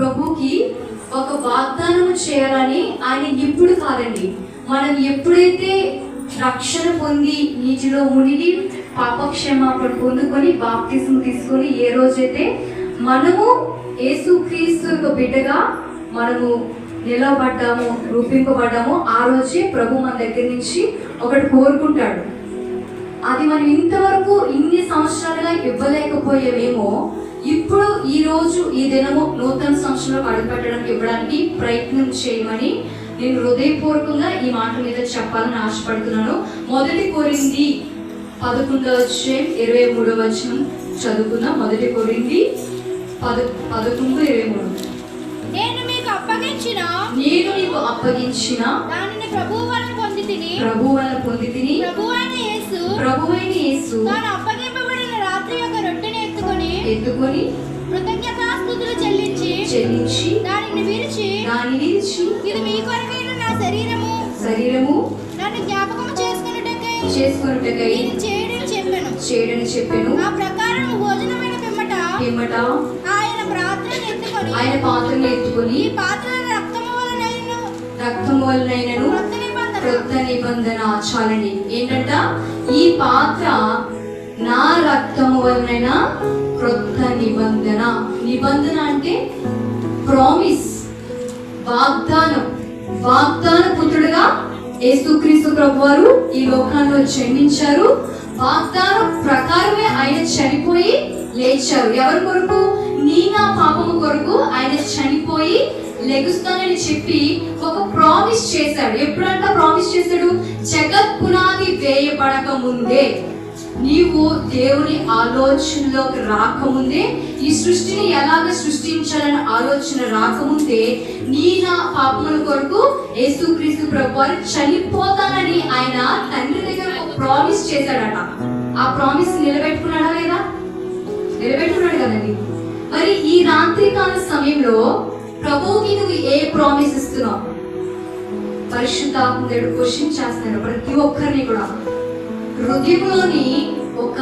ప్రభుకి ఒక వాగ్దానం చేయాలని ఆయన ఇప్పుడు కాదండి. మనం ఎప్పుడైతే రక్షణ పొంది నీటిలో మునిగి పాపక్షమాపణ పొందుకొని బాప్తిజం తీసుకొని ఏ రోజైతే మనము యేసుక్రీస్తు యొక్క బిడ్డగా మనము నిలబడ్డాము రూపింపబడ్డాము ఆ రోజే ప్రభు మన దగ్గర నుంచి ఒకటి కోరుకుంటాడు. అది మనం ఇంతవరకు ఇన్ని సంవత్సరాలుగా ఇవ్వలేకపోయేవేమో ఈ రోజు ఈ దినము నూతన సంవత్సరంలో అడుగుపెట్టడానికి ఇవ్వడానికి ప్రయత్నం చేయమని నేను హృదయపూర్వకంగా ఈ మాట మీద చెప్పాలని ఆశపడుతున్నాను. మొదటి కోరింది పదకొండవ అధ్యాయం ఇరవై మూడవ వచనం చదువుకుందాం. మొదటి కోరింది పద పదకొండు ఇరవై మూడు. నేను మీకు అప్పగించిన నేను నీకు అప్పగించిన దానిని ప్రభువు వలన పొంది తిని ప్రభు వల్ల పొంది తిని ప్రభు అయిన యేసు ప్రభువైన యేసు తాను అప్పగింపబడిన రాత్రి యొక్క రొట్టెని ఎత్తుకొని ఎత్తుకొని కృతజ్ఞతాస్తుతులు చెల్లించి చెల్లించి దానిని విరిచి దాని విరిచి ఇది మీ కొరకైన నా శరీరము. శరీరము నన్ను జ్ఞాపకం చేసుకున్నటకై చేసుకున్నట్టుకై ఇది చేయడం చెప్పాను. చేయడని చెప్పాను. ఆ ప్రకారం భోజనమైన పిమ్మట పిమ్మట ఆయన ప్రార్థన ఎత్తుకొని ఆయన పాత్రను ఎత్తుకొని ఈ పాత్ర రక్తము వలన రక్తం వలనైనను క్రొత్త నిబంధన. చాలండి ఏంటంట? ఈ పాత్ర నా రక్తము వలన క్రొత్త నిబంధన. నిబంధన అంటే ప్రామిస్ వాగ్దానం. వాగ్దాన పుత్రుడుగా యేసుక్రీస్తు ప్రభు వారు ఈ లోకంలో జన్మించారు. వాగ్దానం ప్రకారమే ఆయన చనిపోయి లేచారు. ఎవరి కొరకు? నీ నా పాపము కొరకు ఆయన చనిపోయి లెగుస్తానని చెప్పి ఒక ప్రామిస్ చేశాడు. ఎప్పుడంట ప్రామిస్ చేశాడు? జగత్ పునాది వేయబడక ముందే నీవు దేవుని ఆలోచనలోకి రాకముందే ఈ సృష్టిని ఎలాగ సృష్టించాలని ఆలోచన రాకముందే నీ నా పాపముల కొరకు యేసుక్రీస్తు ప్రభు చనిపోతానని ఆయన తండ్రి దగ్గర ఒక ప్రామిస్ చేశాడట. ఆ ప్రామిస్ నిలబెట్టుకున్నాడా లేదా? నిలబెట్టుకున్నాడు కదండి. మరి ఈ రాత్రికాల సమయంలో ప్రభువుకి నువ్వు ఏ ప్రామిస్ ఇస్తున్నావు? పరిశుద్ధాత్మ క్వశ్చన్ చేస్తున్నాడు. ప్రతి ఒక్కరిని కూడా. హృదయంలోని ఒక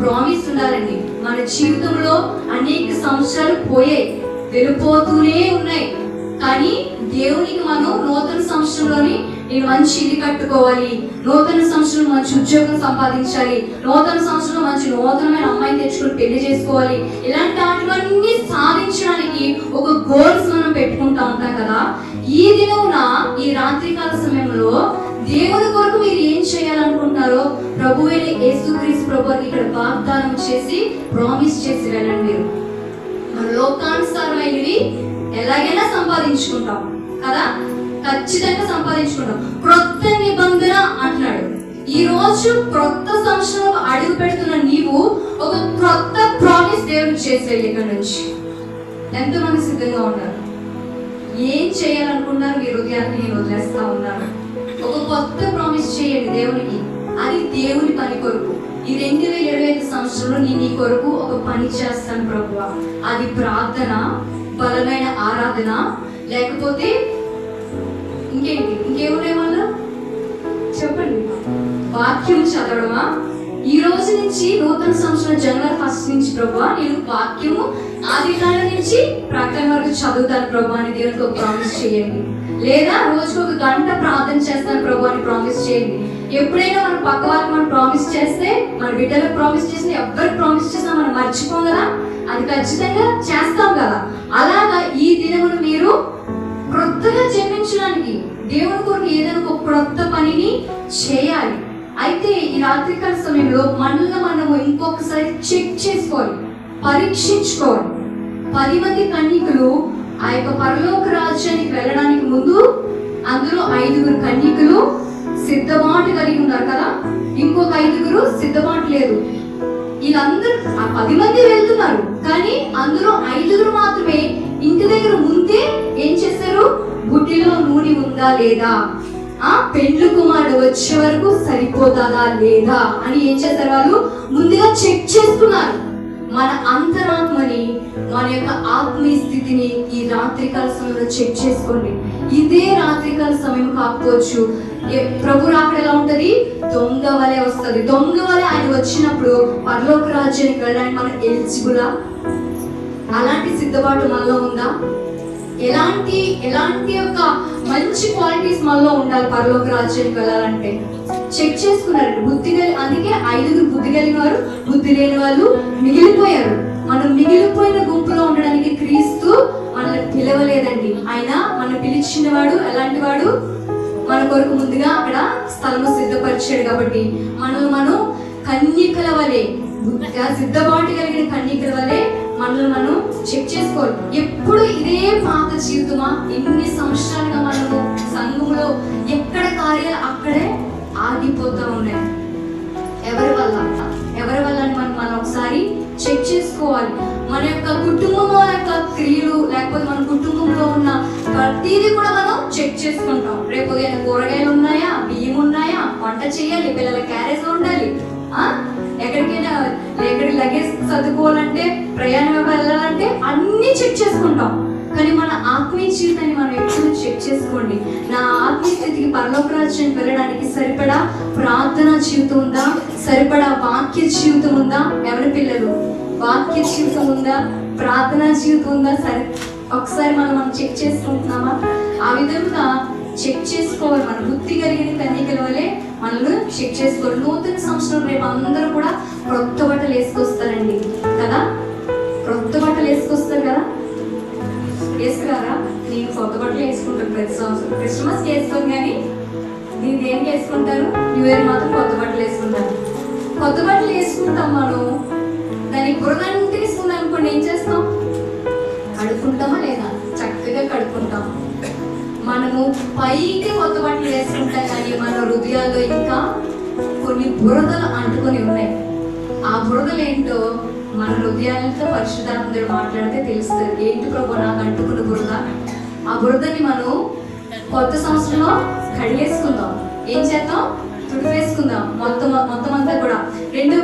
ప్రామిస్ ఉండాలండి. మన జీవితంలో అనేక సంవత్సరాలు పోయాయి వెళ్ళిపోతూనే ఉన్నాయి. కానీ దేవునికి మనం నూతన సంవత్సరంలోని నేను మంచి ఇల్లు కట్టుకోవాలి. నూతన సంవత్సరం మంచి ఉద్యోగం సంపాదించాలి. నూతన సంవత్సరం మంచి నూతనమైన అమ్మాయిని తెచ్చుకొని పెళ్ళి చేసుకోవాలి. ఇలాంటి వాటివన్నీ సాధించడానికి ఒక గోల్స్ మనం పెట్టుకుంటా ఉంటాం కదా. ఈ దినమున ఈ రాత్రికాల సమయంలో దేవుని కొరకు మీరు ఏం చేయాలనుకుంటున్నారో ప్రభు అయిన యేసుక్రీస్తు ప్రభుకి ఇక్కడ వాగ్దానం చేసి ప్రామిస్ చేసి వెళ్ళండి మీరు. మన లోకానుసారమైనవి ఎలాగైనా సంపాదించుకుంటాం కదా? ఖచ్చితంగా సంపాదించుకుంటాం. క్రొత్త నిబంధన అంటున్నాడు. ఈ రోజు క్రొత్త సంవత్సరం అడుగు పెడుతున్న నీవు ఒక క్రొత్త ప్రామిస్ దేవుడు చేసేది ఇక్కడ నుంచి. ఎంతమంది సిద్ధంగా ఉన్నారు? ఏం చేయాలనుకున్నారు మీ హృదయాన్ని నేను వదిలేస్తా ఉన్నాను. ఒక కొత్త ప్రామిస్ చేయండి దేవునికి అది దేవుని పని కొరకు. ఈ రెండు వేల ఇరవై ఐదు సంవత్సరంలో నేను నీ కొరకు ఒక పని చేస్తాను ప్రభు అది ప్రార్థన బలమైన ఆరాధన లేకపోతే ఇంకేంటి? ఇంకేమున్నాయమన్నా చెప్పండి. వాక్యం చదవడమా? ఈ రోజు నుంచి నూతన సంవత్సరం జనవరి ఫస్ట్ నుంచి ప్రభు నేను వాక్యము ఆది కాలం నుంచి ప్రకటన వరకు చదువుతాను ప్రభు అని దేవునికి ఒక ప్రామిస్ చేయండి. లేదా రోజుకు ఒక గంట ప్రార్థన చేస్తాను ప్రభు అని ప్రామిస్ చేయండి. ఎప్పుడైనా మన పక్క వాళ్ళకి మనం ప్రామిస్ చేస్తే మన బిడ్డలకు ప్రామిస్ చేస్తే ఎవరికి ప్రామిస్ చేసినా మనం మర్చిపోం కదా? అది ఖచ్చితంగా చేస్తాం కదా. అలాగా ఈ దినమును మీరు క్రొత్తగా జన్మించడానికి దేవుని కొరకు ఏదైనా ఒక క్రొత్త పనిని చేయాలి. అయితే ఈ రాత్రికాల సమయంలో మనల్ని మనము ఇంకొకసారి చెక్ చేసుకోవాలి. పరీక్షించుకోవాలి. పది మంది కన్యకులు అందులో ఐదుగురు కన్యకులు సిద్ధపాటు కలిగి ఉన్నారు కదా? ఇంకొక ఐదుగురు సిద్ధపాటు లేదు. వీళ్ళందరూ ఆ పది మంది వెళ్తున్నారు. కానీ అందులో ఐదుగురు మాత్రమే ఇంటి దగ్గర ముందే ఏం చేశారు బుట్టిలో నూనె ఉందా లేదా? ఆ పెండ్లు కుమారుడు వచ్చే వరకు సరిపోతుందా లేదా అని ఏం చేశారు వాళ్ళు? ముందుగా చెక్ చేసుకున్నారు మన అంతరాత్మని మన యొక్క ఆత్మీయ స్థితిని ఈ రాత్రికాల సమయంలో చెక్ చేసుకోండి. ఇదే రాత్రికాల సమయం కాకపోవచ్చు. ప్రభు రాకడ ఎలా ఉంటది? దొంగ వలె వస్తుంది. దొంగ వలె ఆయన వచ్చినప్పుడు పరలోక రాజ్యానికి వెళ్ళడానికి మనం ఎలిజిబులా అలాంటి సిద్ధపాటు మనలో ఉందా? ఎలాంటి ఎలాంటి యొక్క మంచి క్వాలిటీస్ మనలో ఉండాలి పరలోక రాజ్యానికి వెళ్ళాలంటే? చెక్ చేసుకున్నారండి. బుద్ధి అందుకే ఐదుగురు బుద్ధి కలిగిన వారు బుద్ధి లేని వాళ్ళు మిగిలిపోయారు. మనం మిగిలిపోయిన గుంపులో ఉండడానికి క్రీస్తు మనల్ని పిలవలేదండి. ఆయన మనం పిలిచిన వాడు ఎలాంటి వాడు మన కొరకు ముందుగా అక్కడ స్థలము సిద్ధపరిచాడు కాబట్టి మనల్ని మనం కన్యకల వలె సిద్ధపాటు కలిగిన కన్యకల వలె మనల్ని మనం చెక్ చేసుకోవాలి. ఎప్పుడు ఇదే పాత జీవితమా? ఎన్ని సంవత్సరాలుగా మనము సంఘంలో ఎక్కడ కార్యాలు అక్కడే ఆగిపోతూ ఉన్నాయి? ఎవరి ఎవరి వల్ల? చెక్ చేసుకోవాలి. మన యొక్క కుటుంబం యొక్క క్రియలు లేకపోతే మన కుటుంబంలో ఉన్న ప్రతిదీ కూడా మనం చెక్ చేసుకుంటాం. రేపు ఏదైనా కూరగాయలు ఉన్నాయా? బియ్యం ఉన్నాయా? వంట చేయాలి పిల్లల క్యారేజ్ ఉండాలి. ఎక్కడికైనా ఎక్కడికి లగేజ్ చదువుకోవాలంటే ప్రయాణం వెళ్ళాలంటే అన్ని చెక్ చేసుకుంటాం. కానీ మన ఆత్మీయ జీవితాన్ని మనం ఎప్పుడు చెక్ చేసుకోండి. నా ఆత్మీయ స్థితికి పరలోక రాజ్యానికి వెళ్ళడానికి సరిపడా ప్రార్థనా జీవితం ఉందా? సరిపడా వాక్య జీవితం ఉందా? ఎవరి పిల్లలు? వాక్య జీవితం ఉందా? ప్రార్థనా జీవితం ఉందా? సరే ఒకసారి మనం మనం చెక్ చేసుకుంటున్నామా? ఆ విధంగా చెక్ చేసుకోవాలి. మన బుద్ధి కలిగిన కన్యకల వలె మనల్ని చెక్ చేసుకోవాలి. నూతన సంవత్సరం రేపు అందరూ కూడా క్రొత్త బట్టలు వేసుకొస్తారండి. కదా? క్రొత్త బట్టలు వేసుకొస్తారు కదా? వేసుకురారా? నేను కొత్త బట్టలు వేసుకుంటాను ప్రతి సంవత్సరం. క్రిస్మస్ వేసుకోను కానీ దీన్ని దేనికి వేసుకుంటారు? న్యూ ఇయర్ మాత్రం కొత్త బట్టలు వేసుకుంటాను. కొత్త బట్టలు వేసుకుంటాం మనం. దానికి బురద అంటిస్తుంది అనుకోండి ఏం చేస్తాం? కడుక్కుంటామా లేదా? చక్కగా కడుక్కుంటాం. మనము పైకి కొత్త బట్టలు వేసుకుంటాం కానీ మన హృదయాల్లో ఇంకా కొన్ని బురదలు అంటుకొని ఉన్నాయి. ఆ బురదలు ఏంటో మన హృదయాలతో పరిశుద్ధానందుడు మాట్లాడితే తెలుస్తుంది. ఏంటి ప్రభు నాకు అంటుకున్న బురద? ఆ బురదని మనం కొత్త సంవత్సరంలో కడిగేసుకుందాం. ఏం చేద్దాం? తుడిపేసుకుందాం మొత్తం మొత్తం అంతా కూడా. రెండు